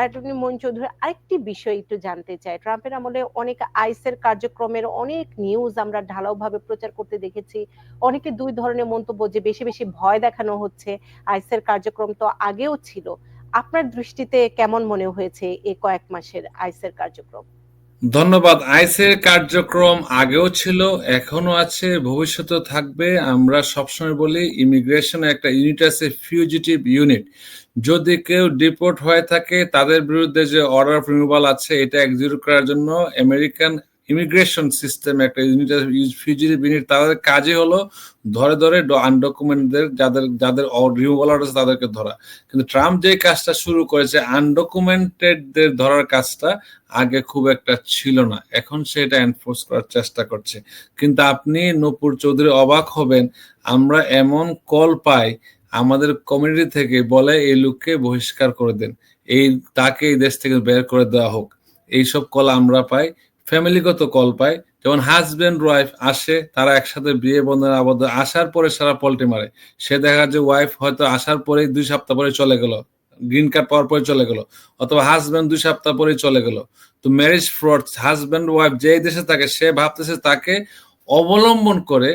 Attorney মন চৌধুরী, আরেকটি বিষয় একটু জানতে চাই। ট্রাম্পের আমলে অনেক আইসের কার্যক্রমের অনেক নিউজ আমরা ঢালাওভাবে প্রচার করতে দেখেছি। অনেকে দুই ধরনের মন্তব্য যে বেশি বেশি ভয় দেখানো হচ্ছে, আইসের কার্যক্রম তো আগেও ছিল। আপনার দৃষ্টিতে কেমন মনে হয়েছে এই কয়েক মাসের আইসের কার্যক্রম? ধন্যবাদ। আইসের কার্যক্রম আগেও ছিল এখনও আছে ভবিষ্যতে থাকবে। আমরা সবসময় বলি ইমিগ্রেশন একটা ইউনিট আছে ফিউজিটিভ ইউনিট যদি কেউ ডিপোর্ট হয়ে থাকে, তাদের বিরুদ্ধে যে অর্ডার অফ রিমুভাল আছে, এটা এক্সিকিউট করার জন্য আমেরিকান ইমিগ্রেশন সিস্টেম একটা ইউনিট ফিউজিটিভ ইউনিট তাদের কাজে হলো ধরে ধরে আনডকুমেন্টদের যাদের যাদের রিমুভাল আছে তাদেরকে ধরা। কিন্তু ট্রাম্প যে কাজটা শুরু করেছে আনডকুমেন্টেডদের ধরার কাজটা আগে খুব একটা ছিল না। এখন সেটা এনফোর্স করার চেষ্টা করছে। কিন্তু আপনি নূপুর চৌধুরী অবাক হবেন, আমরা এমন কল পাই আমাদের কমিউনিটি থেকে, বলে এই লোককে বহিষ্কার করে দেন। এই, তাকে এই দেশ থেকে বের করে দেওয়া হোক। এইসব কল আমরা পাই ফ্যামিলিগত কল পায়। যেমন হাজব্যান্ড ওয়াইফ আসে, তারা একসাথে বিয়ে বন্ধনে আবদ্ধ, আসার পরে সারা পল্টি মারে। সে দেখা যে ওয়াইফ হয়তো আসার পরেই দুই সপ্তাহ পরে চলে গেল। গ্রিন কার্ড পাওয়ার পরে চলে গেল। অথবা হাজব্যান্ড দুই সপ্তাহ পরেই চলে গেল। তো ম্যারেজ ফ্রড হাজব্যান্ড ওয়াইফ যে দেশে থাকে, সে ভাবতেছে তাকে অবলম্বন করে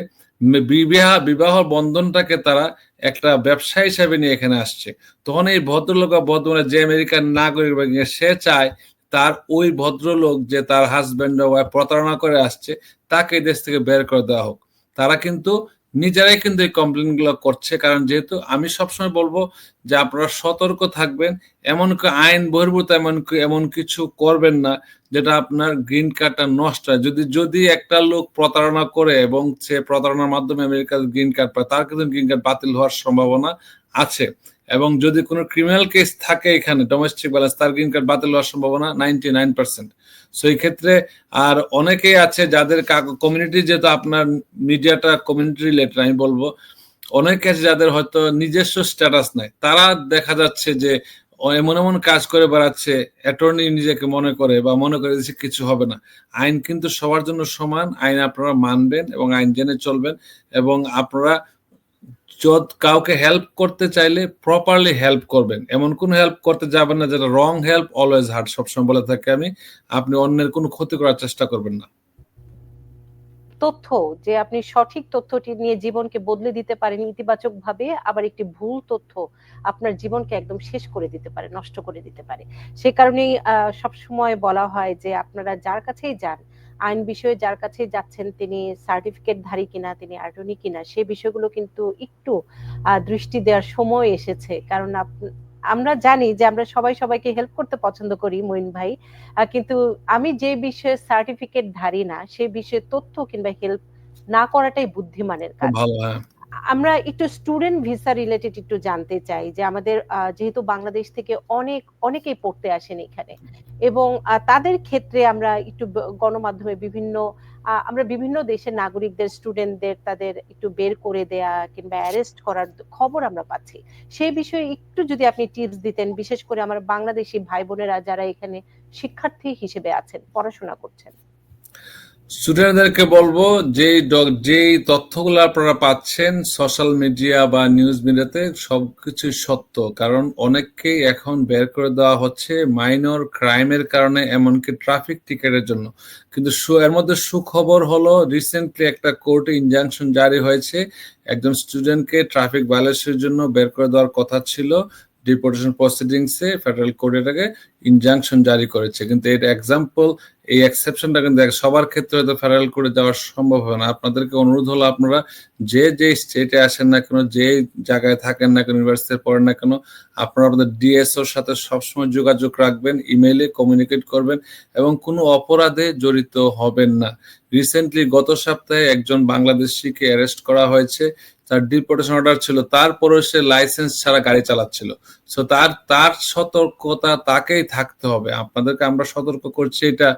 বিবাহ বিবাহ বন্ধনটাকে তারা একটা ব্যবসা হিসাবে নিয়ে এখানে আসছে। তখন এই ভদ্রলোক বা ভদ্রমহিলা যে আমেরিকার নাগরিক সে চায় তার ওই ভদ্রলোক যে তার হাজব্যান্ড ওয়াইফ প্রতারণা করে আসছে, তাকে দেশ থেকে বের করে দেওয়া হোক। তারা কিন্তু নিজেরাই কিন্তু এই কমপ্লেনগুলো করছে, কারণ যেহেতু আমি সবসময় বলব যে আপনারা সতর্ক থাকবেন, এমন আইন বহির্ভূত এমন এমন কিছু করবেন না যেটা আপনার গ্রিন কার্ডটা নষ্ট হয়। যদি যদি একটা লোক প্রতারণা করে এবং সে প্রতারণার মাধ্যমে আমেরিকার গ্রিন কার্ড পায়, তার কিন্তু গ্রিন কার্ড বাতিল হওয়ার সম্ভাবনা আছে। এবং যদি কোনো ক্রিমিনাল কেস থাকে এখানে ডোমেস্টিক ব্যালেন্স তার গ্রিন কার্ড বাতিল হওয়ার সম্ভাবনা নাইনটি নাইন পার্সেন্ট সো এই ক্ষেত্রে আর অনেকেই আছে যাদের কমিউনিটি যেহেতু আপনার মিডিয়াটা কমিউনিটি রিলেটেড আমি বলব, অনেকে আছে যাদের হয়তো নিজস্ব স্ট্যাটাস নাই। তারা দেখা যাচ্ছে যে এমন এমন কাজ করে বেড়াচ্ছে অ্যাটর্নি নিজেকে মনে করে বা মনে করে যে কিছু হবে না। আইন কিন্তু সবার জন্য সমান, আইন আপনারা মানবেন এবং আইন জেনে চলবেন এবং আপনারা কাউকে হেল্প করতে চাইলে প্রপারলি হেল্প করবেন। এমন কোন হেল্প করতে যাবেন না যেটা রং হেল্প অলওয়েজ হার্ড সবসময় বলে থাকি আমি, আপনি অন্যের কোনো ক্ষতি করার চেষ্টা করবেন না। তথ্য, যে আপনি সঠিক তথ্যটি নিয়ে জীবনকে বদলে দিতে পারেন ইতিবাচক ভাবে আবার একটি ভুল তথ্য আপনার জীবনকে একদম শেষ করে দিতে পারে, নষ্ট করে দিতে পারে। সে কারণেই সব সময় বলা হয় যে আপনারা যার কাছেই যান আইন বিষয়ে যার কাছে যাচ্ছেন তিনি সার্টিফিকেট ধারী কিনা, তিনি অ্যাটর্নি কিনা, সেই বিষয়গুলো কিন্তু একটু দৃষ্টি দেওয়ার সময় এসেছে। কারণ আমরা জানি যে আমরা সবাই সবাইকে হেল্প করতে পছন্দ করি মইন ভাই। কিন্তু আমি যে বিষয়ে সার্টিফিকেট ধারী না, সে বিষয়ে তথ্য কিংবা হেল্প না করাটাই বুদ্ধিমানের কাজ। আমরা একটু স্টুডেন্ট ভিসা রিলেটেড একটু জানতে চাই যে আমাদের যেহেতু বাংলাদেশ থেকে অনেক, অনেকেই পড়তে আসেন এখানে এবং তাদের ক্ষেত্রে আমরা একটু গণমাধ্যমে বিভিন্ন আমরা বিভিন্ন দেশের নাগরিকদের স্টুডেন্টদের তাদের একটু বের করে দেয়া কিংবা অ্যারেস্ট করার খবর আমরা পাচ্ছি। সেই বিষয়ে একটু যদি আপনি টিপস দিতেন, বিশেষ করে আমার বাংলাদেশি ভাই বোনেরা যারা এখানে শিক্ষার্থী হিসেবে আছেন, পড়াশোনা করছেন। স্টুডেন্টদেরকে বলব যে যে তথ্যগুলো আপনারা পাচ্ছেন সোশ্যাল মিডিয়া বা নিউজ মিডিয়াতে সবকিছু সত্য। কারণ অনেককেই এখন বের করে দেওয়া হচ্ছে মাইনর ক্রাইমের কারণে, এমনকি ট্রাফিক টিকেটের জন্য। কিন্তু এর মধ্যে সুখবর হলো রিসেন্টলি একটা কোর্টে ইনজাংশন জারি হয়েছে। একজন স্টুডেন্টকে ট্রাফিক ভায়োলেশনের জন্য বের করে দেওয়ার কথা ছিল। ডিপোর্টেশন প্রসিডিংসে ফেডারেল কোর্ট এটাকে ইনজাংশন জারি করেছে। কিন্তু এটা এক্সাম্পল এই এক্সেপশনটা কিন্তু সবার ক্ষেত্রে হয়তো ফেডারেল কোর্টে যাওয়া সম্ভব হবে না। আপনাদেরকে অনুরোধ হলো আপনারা যে যে স্টেটে আসেন না কেন, যে জায়গায় থাকেন না কেন ইউনিভার্সিটিতে পড়েন না কেন, আপনারা আপনাদের ডিএসওর সাথে সবসময় যোগাযোগ রাখবেন ইমেইলে কমিউনিকেট করবেন এবং কোনো অপরাধে জড়িত হবেন না। রিসেন্টলি গত সপ্তাহে একজন বাংলাদেশিকে অ্যারেস্ট করা হয়েছে। তার ডিপোর্টেশন অর্ডার ছিল তারপরে সে লাইসেন্স ছাড়া গাড়ি চালাচ্ছিল। সো তার তার সতর্কতা তাকেই থাকতে হবে। আপনাদেরকে আমরা সতর্ক করছি, এটা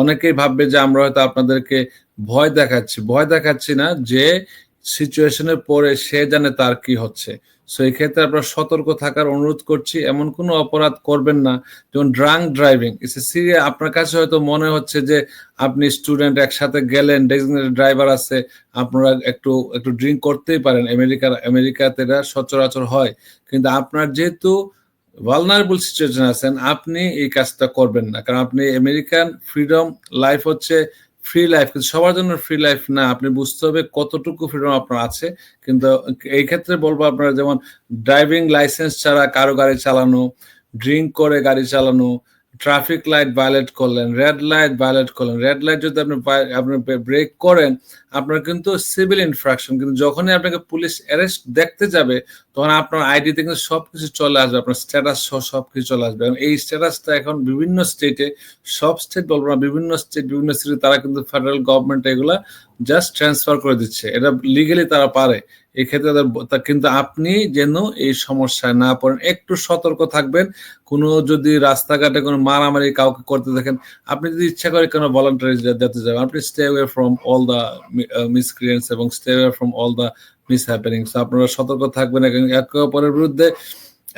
অনেকেই ভাববে যে আমরা হয়তো আপনাদেরকে ভয় দেখাচ্ছি। ভয় দেখাচ্ছি না যে সিচুয়েশনের পরে সে জানে তার কি হচ্ছে। সো এই ক্ষেত্রে আপনার সতর্ক থাকার অনুরোধ করছি, এমন কোনো অপরাধ করবেন না। যেমন ড্রাঙ্ক ড্রাইভিং সিরিয়া আপনার কাছে হয়তো মনে হচ্ছে যে আপনি স্টুডেন্ট একসাথে গেলেন ডেজিগনেটেড ড্রাইভার আছে, আপনারা একটু একটু ড্রিঙ্ক করতেই পারেন, আমেরিকার, আমেরিকাতে এটা সচরাচর হয়। কিন্তু আপনার যেহেতু ভালনারেবল সিচুয়েশন আছেন, আপনি এই কাজটা করবেন না। কারণ আপনি আমেরিকান ফ্রিডম লাইফ হচ্ছে ফ্রি লাইফ কিন্তু সবার জন্য ফ্রি লাইফ না, আপনি বুঝতে হবে কতটুকু ফ্রিডম আপনার আছে। কিন্তু এই ক্ষেত্রে বলব আপনার যেমন ড্রাইভিং লাইসেন্স ছাড়া কারও গাড়ি চালানো ড্রিঙ্ক করে গাড়ি চালানো ট্রাফিক লাইট ভায়োলেট করলেন রেড লাইট ভায়োলেট করলেন রেড লাইট যদি আপনি আপনি ব্রেক করেন, আপনার কিন্তু সিভিল ইনফ্রাকশন কিন্তু যখনই আপনাকে পুলিশ অ্যারেস্ট দেখতে যাবে, তখন আপনার আইডিতে কিন্তু সব কিছু চলে আসবে, আপনার স্ট্যাটাস সহ সব কিছু চলে আসবে। এবং এই স্ট্যাটাসটা এখন বিভিন্ন স্টেটে সব স্টেট বলব না, বিভিন্ন স্টেট বিভিন্ন স্টেটে তারা কিন্তু ফেডারেল গভর্নমেন্ট এগুলা জাস্ট ট্রান্সফার করে দিচ্ছে। এটা লিগেলি তারা পারে। এক্ষেত্রে কিন্তু আপনি যেন এই সমস্যায় না পড়েন। একটু সতর্ক থাকবেন। কোনো যদি রাস্তাঘাটে কোনো মারামারি কাউকে করতে দেখেন, আপনি যদি ইচ্ছা করে কোনো ভলান্টারি যেতে যাবেন, আপনি stay away from all the miscreants এবং stay away from all the mishappenings আপনারা সতর্ক থাকবেন একে অপরের বিরুদ্ধে,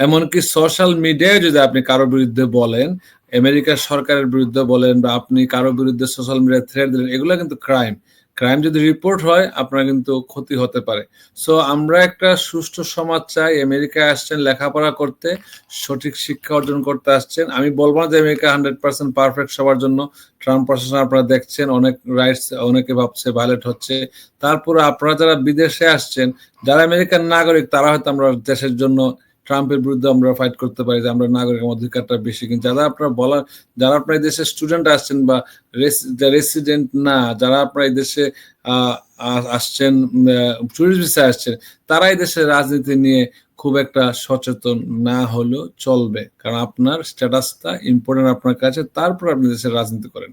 এমনকি সোশ্যাল মিডিয়ায় যদি আপনি কারোর বিরুদ্ধে বলেন, আমেরিকার সরকারের বিরুদ্ধে বলেন বা আপনি কারও বিরুদ্ধে সোশ্যাল মিডিয়ায় থ্রেড দিলেন, এগুলো কিন্তু ক্রাইম ক্রাইম যদি রিপোর্ট হয়, আপনার কিন্তু ক্ষতি হতে পারে। সো আমরা একটা সুষ্ঠু সমাজ চাই আমেরিকায় আসছেন লেখাপড়া করতে, সঠিক শিক্ষা অর্জন করতে আসছেন। আমি বলব না যে আমেরিকা হান্ড্রেড পার্সেন্ট পারফেক্ট সবার জন্য। ট্রাম্প প্রশাসন আপনারা দেখছেন, অনেক রাইটস অনেকে ভাবছে ভায়োলেট হচ্ছে। তারপরে আপনারা যারা বিদেশে আসছেন, যারা আমেরিকার নাগরিক, তারা হয়তো আমরা দেশের জন্য ট্রাম্পের বিরুদ্ধে আমরা ফাইট করতে পারি যে আমরা নাগরিক অধিকারটা বেশি কিন্তু যারা আপনারা বলার যারা আপনার দেশে স্টুডেন্ট আসছেন বা রেসিডেন্ট না, যারা আপনার দেশে আসছেন টুরিস্ট ভিসা আসছেন, তারা এই দেশের রাজনীতি নিয়ে খুব একটা সচেতন না হলেও চলবে। কারণ আপনার স্ট্যাটাসটা ইম্পর্টেন্ট আপনার কাছে, তারপর আপনি দেশের রাজনীতি করেন।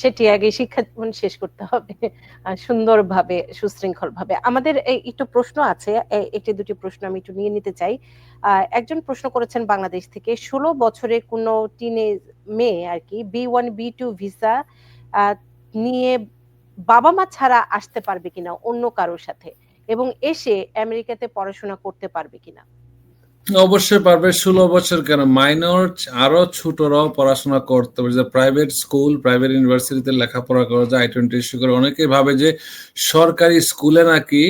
সেটি আগে শিক্ষা জীবন শেষ করতে হবে সুন্দরভাবে সুশৃঙ্খল ভাবে আমাদের একটু প্রশ্ন আছে একটি দুটি প্রশ্ন আমি একটু নিয়ে নিতে চাই। একজন প্রশ্ন করেছেন বাংলাদেশ থেকে, ষোলো বছরের কোনো টিনেজ মেয়ে আর কি B one B two visa নিয়ে বাবা মা ছাড়া আসতে পারবে কিনা অন্য কারোর সাথে এবং এসে আমেরিকাতে পড়াশোনা করতে পারবে কিনা? অবশ্যই পারবে। ষোলো বছর কেন? মাইনর আরও ছোটরাও পড়াশোনা করতে পারে যে প্রাইভেট স্কুল প্রাইভেট ইউনিভার্সিটিতে লেখাপড়া করা যায় আই টোয়েন্টি করে। অনেকে ভাবে যে সরকারি স্কুলে নাকি